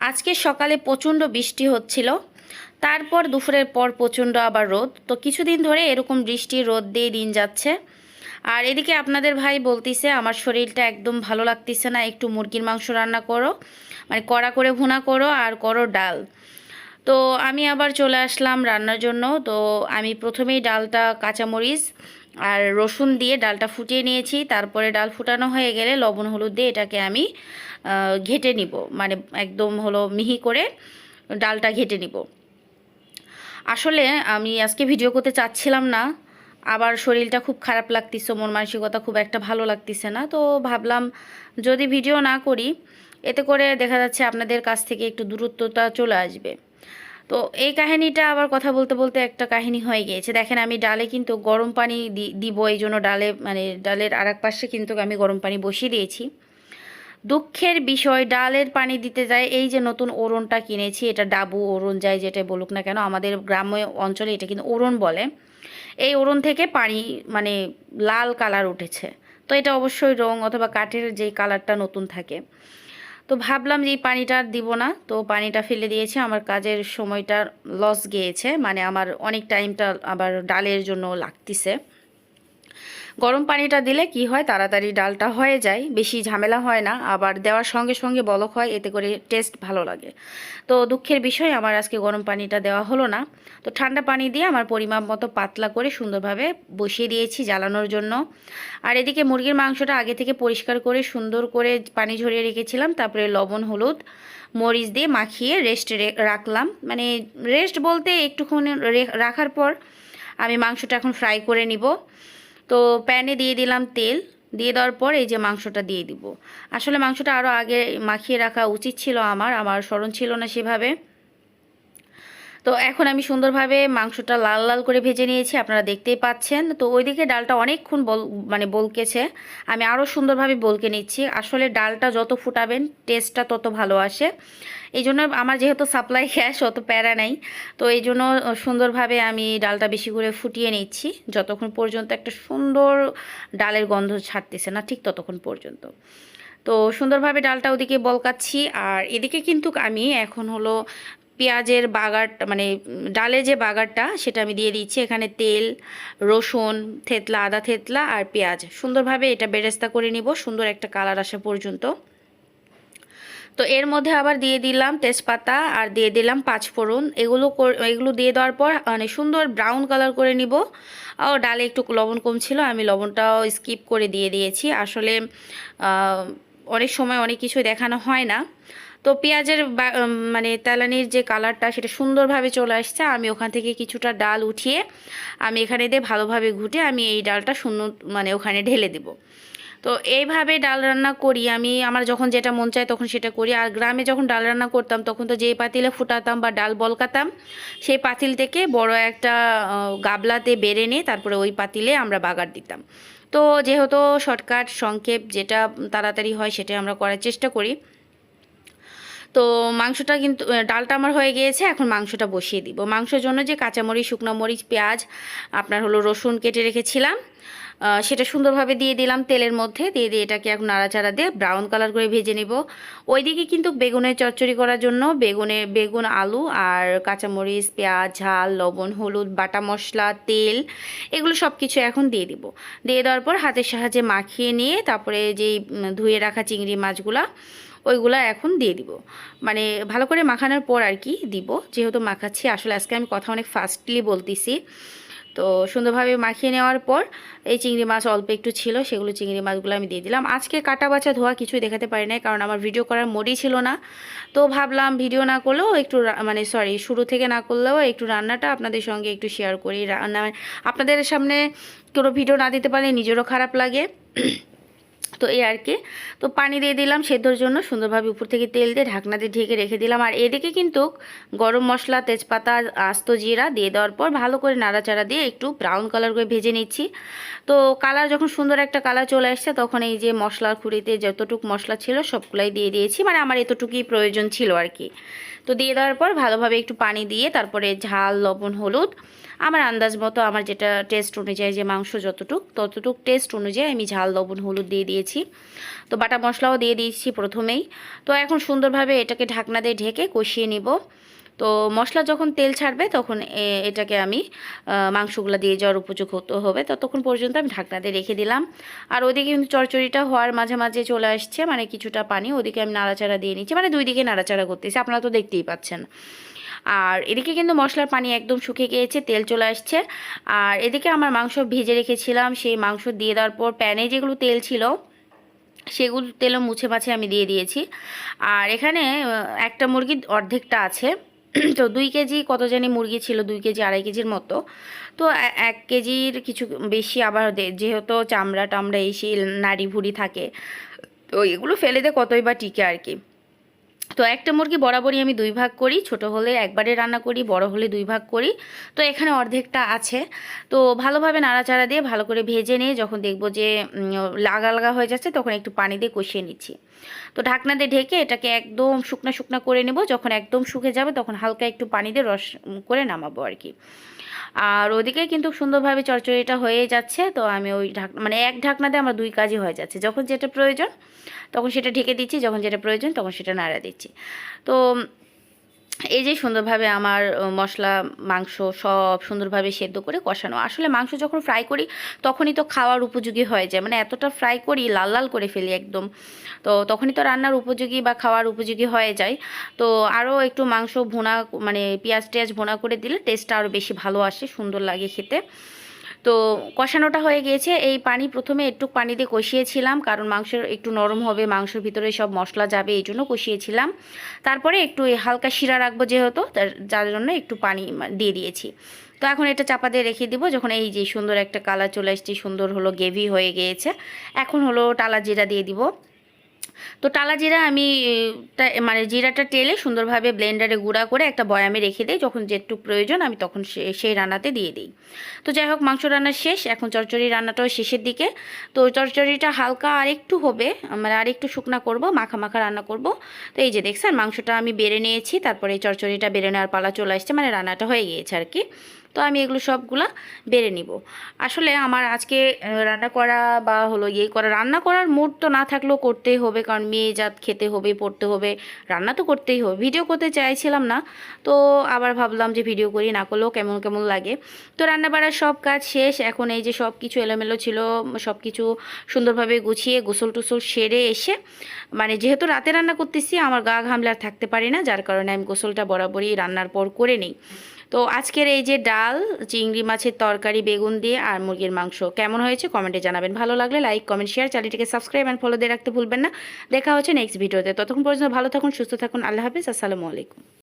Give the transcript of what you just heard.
আজকে সকালে প্রচণ্ড বৃষ্টি হচ্ছিল। তারপর দুপুরের পর প্রচণ্ড আবার রোদ। তো কিছুদিন ধরে এরকম বৃষ্টি, রোদ দিয়ে দিন যাচ্ছে। আর এদিকে আপনাদের ভাই বলতিছে, আমার শরীরটা একদম ভালো লাগতেছে না, একটু মুরগির মাংস রান্না করো। মানে কড়া করে ভুনা করো আর করো ডাল। তো আমি আবার চলে আসলাম রান্নার জন্য। তো আমি প্রথমেই ডালটা কাঁচামরিচ আর রসুন দিয়ে ডালটা ফুটিয়ে নিয়েছি। তারপরে ডাল ফুটানো হয়ে গেলে লবণ, হলুদ দিয়ে এটাকে আমি ঘেটে নিব। মানে একদম হলো মিহি করে ডালটা ঘেটে নিব। আসলে আমি আজকে ভিডিও করতে চাচ্ছিলাম না। আবার শরীরটা খুব খারাপ লাগতিছে, মন মানসিকতা খুব একটা ভালো লাগতিছে না। তো ভাবলাম যদি ভিডিও না করি, এতে করে দেখা যাচ্ছে আপনাদের কাছ থেকে একটু দূরত্বটা চলে আসবে। তো এই কাহিনীটা আবার কথা বলতে বলতে একটা কাহিনী হয়ে গিয়েছে। দেখেন, আমি ডালে কিন্তু গরম পানি দিব। এই জন্য ডালে মানে ডালের আর পাশে কিন্তু আমি গরম পানি বসিয়ে দিয়েছি। দুঃখের বিষয়, ডালের পানি দিতে যায়, এই যে নতুন ওরনটা কিনেছি, এটা ডাবু ওরন যায় যেটা বলুক না কেন, আমাদের গ্রাম্য অঞ্চলে এটা কিন্তু ওরন বলে। এই ওরন থেকে পানি মানে লাল কালার উঠেছে। তো এটা অবশ্যই রং অথবা কাঠের যে কালারটা নতুন থাকে। তো ভাবলাম যে এই পানিটা আর দিব না, তো পানিটা ফেলে দিয়েছি, আমার কাজের সময়টা লস গিয়েছে মানে আমার অনেক টাইমটা আবার ডালের জন্য লাগতিছে। গরম পানিটা দিলে কি হয়? তাড়াতাড়ি ডালটা হয়ে যায়। বেশি ঝামেলা হয় না। আবার দেওয়ার সঙ্গে সঙ্গে বলক হয়। এতে করে টেস্ট ভালো লাগে। তো দুঃখের বিষয়, আমার আজকে গরম পানিটা দেওয়া হলো না। তো ঠান্ডা পানি দিয়ে আমার পরিমাপ মতো পাতলা করে সুন্দরভাবে বসিয়ে দিয়েছি জ্বালানোর জন্য। আর এদিকে মুরগির মাংসটা আগে থেকে পরিষ্কার করে, সুন্দর করে পানি ঝরিয়ে রেখেছিলাম। তারপরে লবণ, হলুদ, মরিচ দিয়ে মাখিয়ে রেস্ট রাখলাম। মানে রেস্ট বলতে একটুখানি রে- রাখার পর আমি মাংসটা এখন ফ্রাই করে নিব। তো প্যানে দিয়ে দিলাম তেল। দিয়ে দেওয়ার পর এই যে মাংসটা দিয়ে দিব। আসলে মাংসটা আরও আগে মাখিয়ে রাখা উচিত ছিল আমার। আমার স্মরণ ছিল না সেভাবে। তো এখন আমি সুন্দরভাবে মাংসটা লাল লাল করে ভেজে নিয়েছি, আপনারা দেখতেই পাচ্ছেন। তো ওইদিকে ডালটা অনেকক্ষণ বল মানে বলকেছে। আমি আরও সুন্দরভাবে বলকে নিচ্ছি। আসলে ডালটা যত ফুটাবেন টেস্টটা তত ভালো আসে। এই জন্য আমার যেহেতু সাপ্লাই গ্যাস অত প্যারা নাই। তো এই জন্য সুন্দরভাবে আমি ডালটা বেশি করে ফুটিয়ে নিচ্ছি। যতক্ষণ পর্যন্ত একটা সুন্দর ডালের গন্ধ ছাড়তেছে না, ঠিক ততক্ষণ পর্যন্ত। তো সুন্দরভাবে ডালটা ওদিকে বলকাচ্ছি। আর এদিকে কিন্তু আমি এখন হলো পেঁয়াজের বাগারটা মানে ডালে যে বাগারটা সেটা আমি দিয়ে দিচ্ছি। এখানে তেল, রসুন, থেতলা, আদা থেতলা আর পেঁয়াজ। সুন্দরভাবে এটা বেরেস্তা করে নিব, সুন্দর একটা কালার আসা পর্যন্ত। তো এর মধ্যে আবার দিয়ে দিলাম তেজপাতা আর দিয়ে দিলাম পাঁচফোড়ন। এগুলো এগুলো দিয়ে দেওয়ার পর মানে সুন্দর ব্রাউন কালার করে নিব। ও, ডালে একটু লবণ কম ছিল, আমি লবণটাও স্কিপ করে দিয়ে দিয়েছি। আসলে অনেক সময় অনেক কিছুই দেখানো হয় না। তো পেঁয়াজের মানে তেলানির যে কালারটা সেটা সুন্দরভাবে চলে আসছে। আমি ওখান থেকে কিছুটা ডাল উঠিয়ে আমি এখানে দিয়ে ভালোভাবে ঘুটে আমি এই ডালটা শূন্য মানে ওখানে ঢেলে দেবো। তো এইভাবে ডাল রান্না করি আমি। আমার যখন যেটা মন চায় তখন সেটা করি। আর গ্রামে যখন ডাল রান্না করতাম তখন তো যেই পাতিলে ফুটাতাম বা ডাল বলকাতাম, সেই পাতিল থেকে বড় একটা গাবলাতে বেড়ে নিয়ে তারপরে ওই পাতিলে আমরা বাগার দিতাম। তো যেহেতু শর্টকাট সংক্ষেপ যেটা তাড়াতাড়ি হয় সেটা আমরা করার চেষ্টা করি। তো মাংসটা কিন্তু ডালটা আমার হয়ে গিয়েছে, এখন মাংসটা বসিয়ে দিব। মাংসের জন্য যে কাঁচামরিচ, শুকনো মরিচ, পেঁয়াজ, আপনার হলো রসুন কেটে রেখেছিলাম সেটা সুন্দরভাবে দিয়ে দিলাম তেলের মধ্যে, দিয়ে দিয়ে এটাকে এখন নাড়াচাড়া দিয়ে ব্রাউন কালার করে ভেজে নিব। ওইদিকে কিন্তু বেগুনের চচ্চড়ি করার জন্য বেগুনে, বেগুন আলু আর কাঁচামরিচ, পেঁয়াজ, ঝাল, লবণ, হলুদ, বাটা মশলা, তেল, এগুলো সব কিছু এখন দিয়ে দিব। দিয়ে দেওয়ার পর হাতের সাহায্যে মাখিয়ে নিয়ে তারপরে যেই ধুয়ে রাখা চিংড়ি মাছগুলা ওইগুলা এখন দিয়ে দিব। মানে ভালো করে মাখানোর পর আর কি দিব। যেহেতু মাখাচ্ছি, আসলে আজকে আমি কথা অনেক ফাস্টলি বলতেছি। তো সুন্দরভাবে মাখিয়ে নেওয়ার পর এই চিংড়ি মাছ অল্প একটু ছিল, সেগুলো চিংড়ি মাছগুলো আমি দিয়ে দিলাম। আজকে কাটা বাছা ধোয়া কিছুই দেখাতে পারি নাই, কারণ আমার ভিডিও করার মোডই ছিল না। তো ভাবলাম ভিডিও না করলেও একটু মানে সরি শুরু থেকে না করলেও একটু রান্নাটা আপনাদের সঙ্গে একটু শেয়ার করি। রান্না আপনাদের সামনে কোনো ভিডিও না দিতে পারলে নিজেরও খারাপ লাগে। তো এই আর কি। তো পানি দিয়ে দিলাম সেদ্ধর জন্য, সুন্দরভাবে উপর থেকে তেল দিয়ে ঢাকনা দিয়ে ঢেকে রেখে দিলাম। আর এদিকে কিন্তু গরম মশলা, তেজপাতা, আস্ত জিরা দিয়ে দেওয়ার পর ভালো করে নাড়াচাড়া দিয়ে একটু ব্রাউন কালার করে ভেজে নিচ্ছি। তো কালার যখন সুন্দর একটা কালার চলে আসছে, তখন এই যে মশলার খুঁড়িতে যতটুকু মশলা ছিল সবগুলাই দিয়ে দিয়েছি। মানে আমার এতটুকুই প্রয়োজন ছিল আর কি। তো দিয়ে দেওয়ার পর ভালোভাবে একটু পানি দিয়ে তারপরে ঝাল, লবণ, হলুদ আমার আন্দাজ মতো আমার যেটা টেস্ট অনুযায়ী যে মাংস যতটুক, ততটুক টেস্ট অনুযায়ী আমি ঝাল, লবণ, হলুদ দিয়ে দিয়েছি। তো বাটা মশলাও দিয়ে দিয়েছি প্রথমেই। তো এখন সুন্দরভাবে এটাকে ঢাকনা দিয়ে ঢেকে কষিয়ে নিব। তো মশলা যখন তেল ছাড়বে, তখন এটাকে আমি মাংসগুলো দিয়ে যাওয়ার উপযোগ হতে হবে। ততক্ষণ পর্যন্ত আমি ঢাকনাতে রেখে দিলাম। আর ওদিকে কিন্তু চরচড়িটা হওয়ার মাঝে মাঝে চলে আসছে মানে কিছুটা পানি। ওদিকে আমি নাড়াচাড়া দিয়ে নিচ্ছি মানে দুই দিকে নাড়াচাড়া করতেছি। আপনারা তো দেখতেই পাচ্ছেন। আর এদিকে কিন্তু মশলার পানি একদম শুকিয়ে গিয়েছে, তেল চলে আসছে। আর এদিকে আমার মাংস ভেজে রেখেছিলাম, সেই মাংস দিয়ে দেওয়ার পর প্যানে যেগুলো তেল ছিল, সেগুলো তেলও মুছে মাছে আমি দিয়ে দিয়েছি। আর এখানে একটা মুরগির অর্ধেকটা আছে। তো দুই কেজি কত জানি মুরগি ছিল, দুই কেজি আড়াই কেজির মতো। তো এক কেজির কিছু বেশি আবার যেহেতু চামড়া টামড়া এই সেই নাড়ি ভুড়ি থাকে, তো এগুলো ফেলে দে, কতই বা টিকে আর কি। তো একটা মুরগি বরাবরই আমি দুই ভাগ করি, ছোট হলে একবারে রান্না করি, বড় হলে দুই ভাগ করি। তো এখানে অর্ধেকটা আছে। তো ভালোভাবে নাড়াচাড়া দিয়ে ভালো করে ভেজে নিয়ে যখন দেখব যে লাগা লাগা হয়ে যাচ্ছে তখন একটু পানি দিয়ে কষিয়ে নিচ্ছি। তো ঢাকনা দিয়ে ঢেকে এটাকে একদম শুকনা শুকনা করে নেব। যখন একদম শুকে যাবে তখন হালকা একটু পানি দিয়ে রস করে নামাবো আর কি। আর ওদিকে কিন্তু সুন্দরভাবে চরচড়িটা হয়ে যাচ্ছে, তো আমি ওই ঢাক মানে এক ঢাকনাতে আমার দুই কাজই হয়ে যাচ্ছে। যখন যেটা প্রয়োজন, তখন সেটা ঢেকে দিচ্ছি, যখন যেটা প্রয়োজন, তখন সেটা নাড়া দিচ্ছি। তো এই যে সুন্দরভাবে আমার মশলা, মাংস সব সুন্দরভাবে সেদ্ধ করে কষানো। আসলে মাংস যখন ফ্রাই করি, তখনই তো খাওয়ার উপযোগী হয়ে যায়। মানে এতটা ফ্রাই করি, লাল লাল করে ফেলি একদম। তো তখনই তো রান্নার উপযোগী বা খাওয়ার উপযোগী হয়ে যায়। তো আরও একটু মাংস ভোনা মানে পেঁয়াজ টেয়াজ ভোনা করে দিলে টেস্টটা আরও বেশি ভালো আসে, সুন্দর লাগে খেতে। তো কষানোটা হয়ে গিয়েছে। এই পানি প্রথমে একটু পানি দিয়ে কষিয়েছিলাম, কারণ মাংসের একটু নরম হবে, মাংসের ভিতরে সব মশলা যাবে, এই জন্য কষিয়েছিলাম। তারপরে একটু হালকা শিরা রাখব যেহেতু যার জন্য একটু পানি দিয়ে দিয়েছি। তো এখন এটা চাপা দিয়ে রেখে দিব, যখন এই যে সুন্দর একটা কালার চলে আসছে, সুন্দর হলো গ্রেভি হয়ে গিয়েছে। এখন হলো টালা জিরা দিয়ে দিব। তো টালা জিরা আমি মানে জিরাটা টেলে সুন্দরভাবে ব্লেন্ডারে গুঁড়া করে একটা বয়ামে রেখে দিই। যখন যেটুকু প্রয়োজন আমি তখন সেই রান্নাতে দিয়ে দিই। তো যাই হোক, মাংস রান্না শেষ। এখন চরচড়ি রান্নাটাও শেষের দিকে। তো চরচড়িটা হালকা আরেকটু হবে মানে আরেকটু শুকনা করব, মাখা মাখা রান্না করব। তো এই যে দেখছেন, মাংসটা আমি বেড়ে নিয়েছি, তারপরে এই চচ্চড়িটা বেড়ে নেওয়ার পালা চলে আসছে মানে রান্নাটা হয়ে গিয়েছে আর কি। তো আমি এগুলো সবগুলা বেড়ে নিব। আসলে আমার আজকে রান্না করা বা হলো ইয়ে করা, রান্না করার মুড তো না থাকলেও করতেই হবে, কারণ মেয়ে জাত খেতে হবে, পড়তে হবে, রান্না তো করতেই হবে। ভিডিও করতে চাইছিলাম না, তো আবার ভাবলাম যে ভিডিও করি, না করলেও কেমন কেমন লাগে। তো রান্না বাড়ার সব কাজ শেষ, এখন এই যে সব কিছু এলোমেলো ছিল সব কিছু সুন্দরভাবে গুছিয়ে, গোসল টুসল সেরে এসে মানে যেহেতু রাতে রান্না করতেছি, আমার গা ঘামলে থাকতে পারি না, যার কারণে আমি গোসলটা বরাবরই রান্নার পর করে নিই। তো আজকের এই যে ডাল, চিংড়ি মাছের তরকারি, বেগুন দিয়ে আর মুরগির মাংস, কেমন হয়েছে কমেন্টে জানাবেন। ভালো লাগলে লাইক, কমেন্ট শেয়ার চ্যানেলটিকে সাবস্ক্রাইব অ্যান্ড ফলো দিয়ে রাখতে ভুলবেন না। দেখা হচ্ছে নেক্সট ভিডিওতে ততক্ষণ পর্যন্ত ভালো থাকুন, সুস্থ থাকুন। আল্লাহ হাফিজ, আসসালামু আলাইকুম।